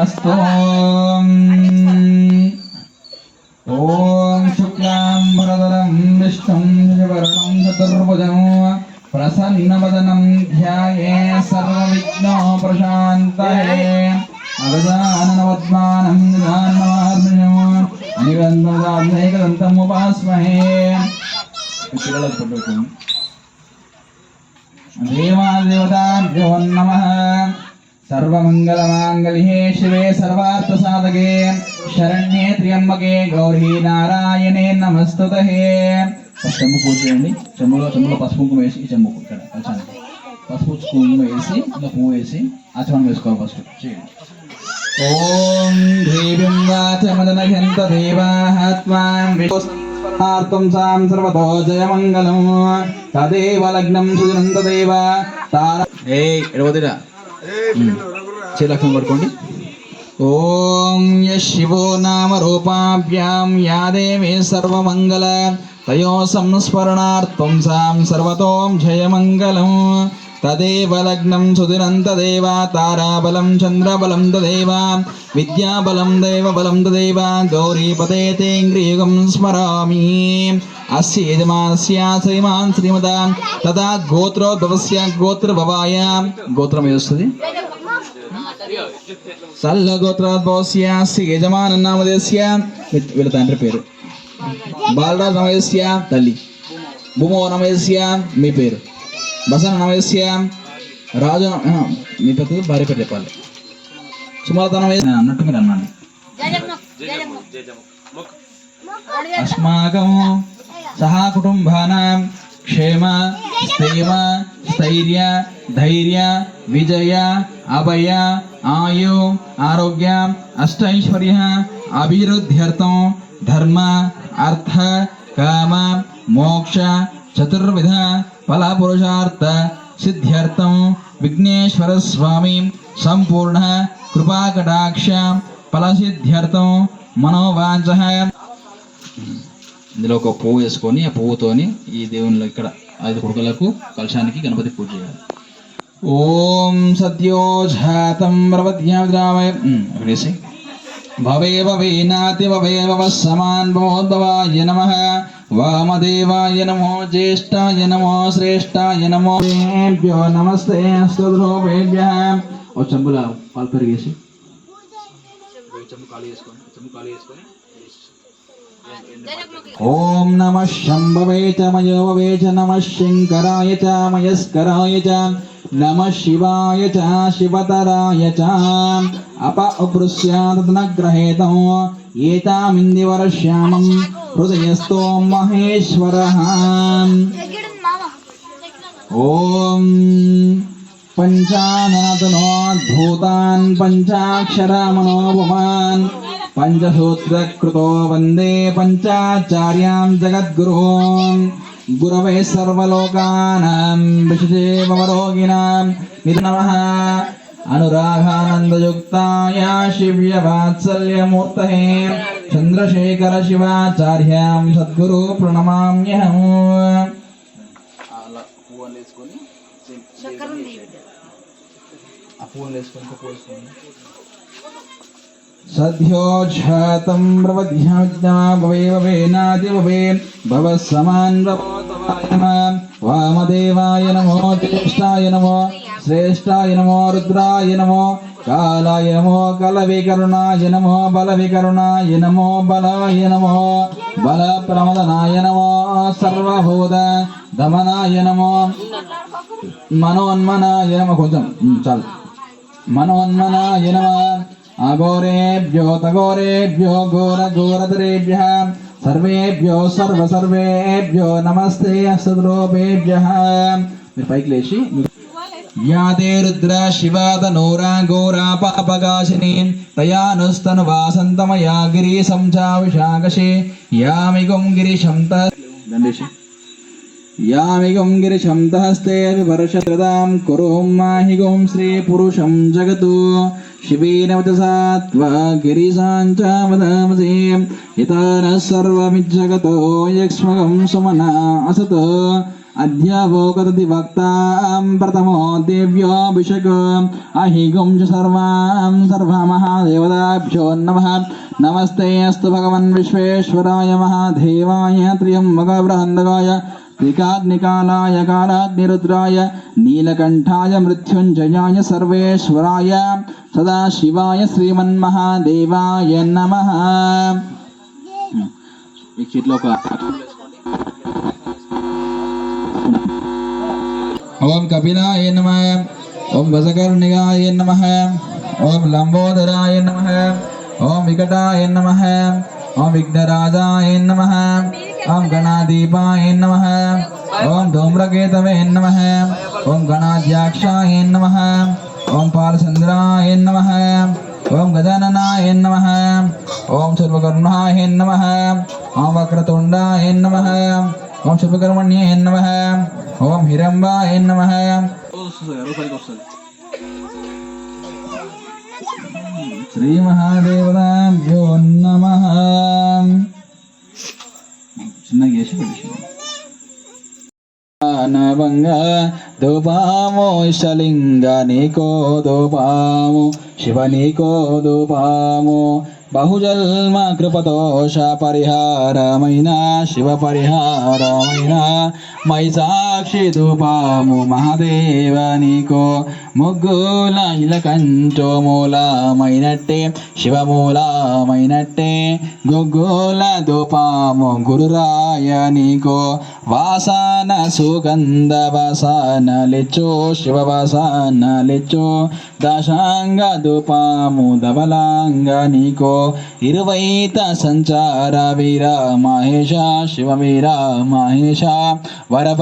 अस्तु ॐ शुक्लां वरदरं विष्णुं शशिवर्णं चतुर्भुजं प्रसन्नवदनं ध्याये सर्वविघ्नोपशान्तये अगजाननवद्मानं निदानमार्मिणम् अनिगन्धदाग्नेकदन्तम् उपास्महे పిల్లలకు పట్టుకోండి దేవాదేవతాభ్యో సర్వమంగళమాంగళ్యే శివే సర్వార్థసాధకే శరణ్యే త్ర్యంబకే గౌరీ నారాయణే నమస్తుతే చెంబు పూజ చేయండి. చెంబులో చెంబులో పసుపు కుంకుమ వేసి ఈ చెంబు ఇక్కడ కలిసానికి పసుపు కుంకుమ వేసి ఇంకా పువ్వు వేసి ఆచమనం వేసుకోవాలి ఫస్ట్. చేయండి. ఓం దేవీం వాచమదనహంత దేవాత్మాం విశ్వార్థం సాం సర్వతో జయమంగళం. తదేవ లగ్నం సుజనంత దేవ తార ఏ ఎడవదిరా చేలక్ష్మి పడుకోండి. ఓం శివో నామ రూపాభ్యాం యా దేవి సర్వమంగళ. తయో సంస్మరణార్థం సాం సర్వతోం జయమంగళం. తదేవ లగ్నం సుధిరంతదేవ తారాబలం చంద్రబలం తదేవ విద్యాబలం దైవబలం తదేవ గౌరీపదే తేంగ్రియుగం స్మరామి అస్యేజమానస్య శ్రీమాన్ శ్రీమద తదా గోత్రోద్భవస్య గోత్రభవాయ గోత్రం ఏదొస్తుంది సల్ల గోత్రోద్భవస్య శ్రీ యజమాన నామదేశ్య వీళ్ళ తండ్రి పేరు బాలరాజ్ నమేశ్య తల్లి భూమో నమేశ్య మీ పేరు బసన నమయస్య రాజు న- ఆ, మీ పేరు భార్య పేరు చెప్పాలి సుమలత నమయ అన్నట్టు మీరు అన్నాను అస్మాకం సహా కుటుంబానాం క్షేమ స్థైమ స్థైర్య ధైర్య విజయ అభయ ఆయు ఆరోగ్య అష్టైశ్వర్య అభివృద్ధ్యర్థం ధర్మ అర్థ కామ మోక్ష చతుర్విధ ఫలపురుషార్థ సిద్ధ్యర్థం విఘ్నేశ్వర స్వామి సంపూర్ణ కృపాకటాక్ష ఫలసిద్ధ్యర్థం మనోవాంఛ. ఇందులో ఒక పువ్వు వేసుకొని ఆ పువ్వుతోని ఈ దేవునిలో ఇక్కడ ఐదు కొడుకులకు కలశానికి గణపతి పూజ చేయాలి. ఓం సద్యో జాతం ప్రవద్యాద్రావయ వేసి. భవే భవేనాతి భవే భవ సమాన్ భవోద్భవాయ నమ వామదేవాయ నమో జ్యేష్ఠాయ నమో శ్రేష్ఠాయ నమో దేభ్యో నమస్తే స్వద్రూపేభ్య ఓ చెంబుల పాలు పెరిగేసి చెంబు ఖాళీ చేసుకొని చెంబు ఖాళీ చేసుకొని ఓం నమ శంభవే చ మయోవే చ నమ శంకరాయ చ మయస్కరాయ చ నమ శివాయ చ శివతరాయ చ అప ఉపృశ్యాదగ్రహేతం ఏతామిందివర్ష్యామం హృదయస్థో మహేశ్వర ఓం పంచాననతనోద్భూతాన్ పంచాక్షరమనోపమాన్ పంచసూత్రకృతో వందే పంచాచార్యాం జగద్గురుం నిధి నమః అనురాగానందయుక్తాయ శివ్యవాత్సల్యమూర్తయే చంద్రశేఖర శివాచార్యాం సద్గురు ప్రణమామ్యహం అలా పువ్వులు వేసుకొని ఆ పువ్వులు వేసుకొని పువ్వు వేసుకొని సద్యోజాతం ప్రవధ్యాజ్ఞా భవే భవేనాది భవే భవ సమాన్ భవోతవాయ నమ వామదేవాయ నమో జ్యేష్ఠాయ నమో శ్రేష్ఠాయ నమో రుద్రాయ నమో కాలాయ నమో కలవికరుణాయ నమో బలవికరుణాయ నమో బలాయ నమో బల ప్రమదనాయ నమో సర్వభూత దమనాయ నమో మనోన్మనాయ నమ కొంచెం ఉమ్, చాలు. మనోన్మనాయ నమ. అఘోరేభ్యో తఘోరేభ్యో ఘోర సర్వేభ్యో సర్వ సర్వేభ్యో నమస్తే అసద్రోభేభ్య మీరు పైకి లేచి యాదే రుద్ర శివాద నోరా ఘోరా పాపగాశిని తయానుస్తను వాసంతమయా గిరి సంచా సంచావిషాకశే యామిగుం గిరిశం దండేశి యామిగం గిరిశం తహస్తే వివర్షదాం కురుం మాహిగం శ్రీ పురుషం జగతు शिवेनवत सात्वा गिरिशाञ्चावदामसे यता नः सर्वमिज्जगतो यक्ष्मकं सुमना असत् अध्यावोकरति वक्तां प्रथमो देव्योऽभिषेक अहिगुं च सर्वां सर्वमहादेवताभ्यो नमः नमस्ते अस्तु भगवन् विश्वेश्वराय महादेवाय त्र्यम्बकबृहन्दगाय त्रिकाग्निकालाय कालाग्निरुद्राय नीलकण्ठाय मृत्युञ्जयाय सर्वेश्वराय सदाशिवाय श्रीमन्महादेवाय नमः ఈ చీట్లో ఒక ఓం కపిలాయ నమ ఓం గజకర్ణిగాయ నమ ఓం లంబోదరాయ నమ ఓం వికటాయ నమ ఓం విఘ్నరాజాయ నమ ఓం గణాదీపాయ నమ ఓం ధూమ్రకేతవే నమ ఓం గణాధ్యాక్షాయ నమ ఓం పాలచంద్రాయ నమ. ఓం గజాననాయ నమ. ఓం సర్వకర్ణాయ నమ. ఓం వక్రతుండాయ నమ. ఓం శుభకర్మణ్యే నమ. ఓం హిరంబాయ నమ. శ్రీ మహాదేవతాభ్యో నవంగ ధూపాము ఇష్టలింగ నీకో ధూపాము శివని కోదుపాము బహుజల్మ కృపదోష పరిహారమైన శివ పరిహారమైన మై సాక్షి ధూపాము మహాదేవనికో ముగ్గుల ఇలకంటో మూలమైనట్టే శివమూలమైనట్టే గుగ్గుల ధూపాము గురురాయనికో వాసన సుగంధ వాసన లిచ్చో శివ వాసన లెచ్చో దశాంగ ధూపాము ధవలాంగనికో ఇరువైత సంచార వీర మహేష శివ వీర మహేష వరప